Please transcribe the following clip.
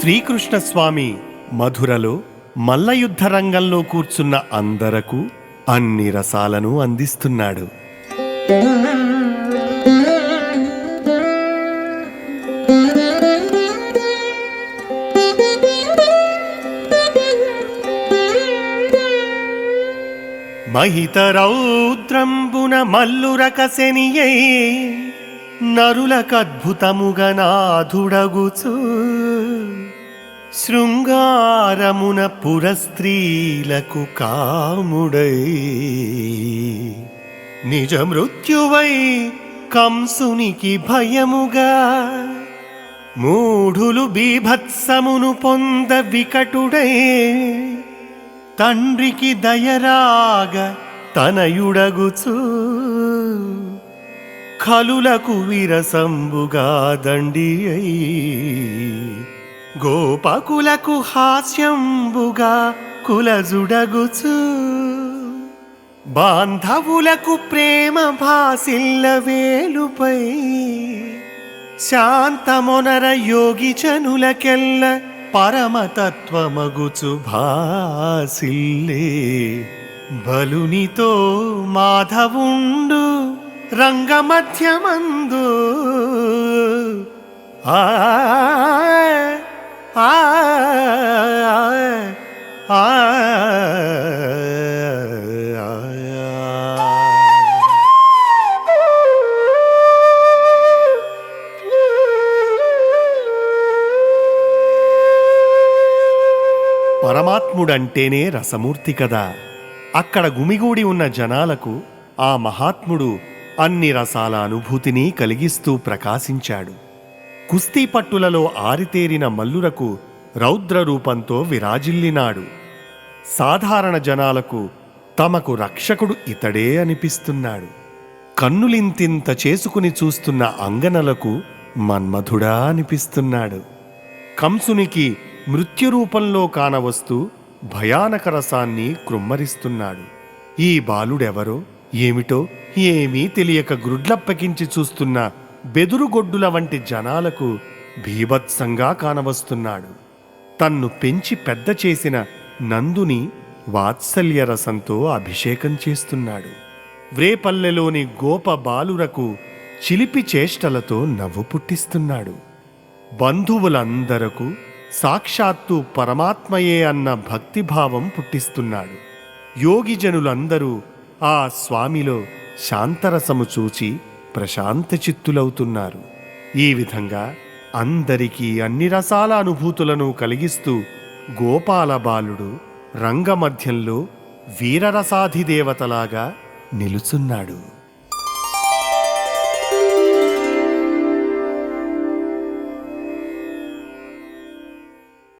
శ్రీకృష్ణస్వామి మధురలో మల్లయుద్ధ రంగంలో కూర్చున్న అందరకు అన్ని రసాలను అందిస్తున్నాడు. మహిత రౌద్రంపున మల్లురక మల్లురకశనియై నరులకద్భుతముగ నాధుడగుచూ శృంగారమున పురస్త్రీలకు కాముడై. నిజ మృత్యువై కంసునికి భయముగా. మూఢులు బీభత్సమును పొంద వికటుడై. తండ్రికి దయరాగ తనయుడగుచు. ఖలులకు విరసంబుగా దండి అయి గోపకులకు హాస్యంబుగా కులజుడగుచు. బాంధవులకు ప్రేమ భాసిల్ల వేలుపై. శాంతమొనర యోగి జనులకెల్ల పరమతత్వమగుచు భాసిల్లే. బలునితో మాధవుండు రంగమధ్యమందు ఆ ఆ ఆ పరమాత్ముడంటేనే రసమూర్తి కదా. అక్కడ గుమిగూడి ఉన్న జనాలకు ఆ మహాత్ముడు అన్ని రసాల అనుభూతిని కలిగిస్తూ ప్రకాశించాడు. కుస్తీ పట్టులలో ఆరితేరిన మల్లురకు రౌద్ర రూపంతో విరాజిల్లినాడు. సాధారణ జనాలకు తమకు రక్షకుడు ఇతడే అనిపిస్తున్నాడు. కన్నులింతింత చేసుకుని చూస్తున్న అంగనలకు మన్మధుడా అనిపిస్తున్నాడు. కంసునికి మృత్యురూపంలో కానవస్తూ భయానక రసాన్ని కృమ్మరిస్తున్నాడు ఈ బాలుడెవరో ఏమిటో ఏమీ తెలియక గ్రుడ్లప్పకించి చూస్తున్న బెదురుగొడ్డుల వంటి జనాలకు భీభత్సంగా కానవస్తున్నాడు. తన్ను పెంచి పెద్ద చేసిన నందుని వాత్సల్యరసంతో అభిషేకం చేస్తున్నాడు. వ్రేపల్లెలోని గోప బాలురకు చిలిపి చేష్టలతో నవ్వు పుట్టిస్తున్నాడు. బంధువులందరకు సాక్షాత్తు పరమాత్మయే అన్న భక్తిభావం పుట్టిస్తున్నాడు. యోగిజనులందరూ ఆ స్వామిలో శాంతరసము చూచి ప్రశాంత చిత్తులవుతున్నారు. ఈ విధంగా అందరికీ అన్ని రసాల అనుభూతులను కలిగిస్తూ గోపాల బాలుడు రంగమధ్యంలో వీరరసాధిదేవతలాగా నిలుచున్నాడు.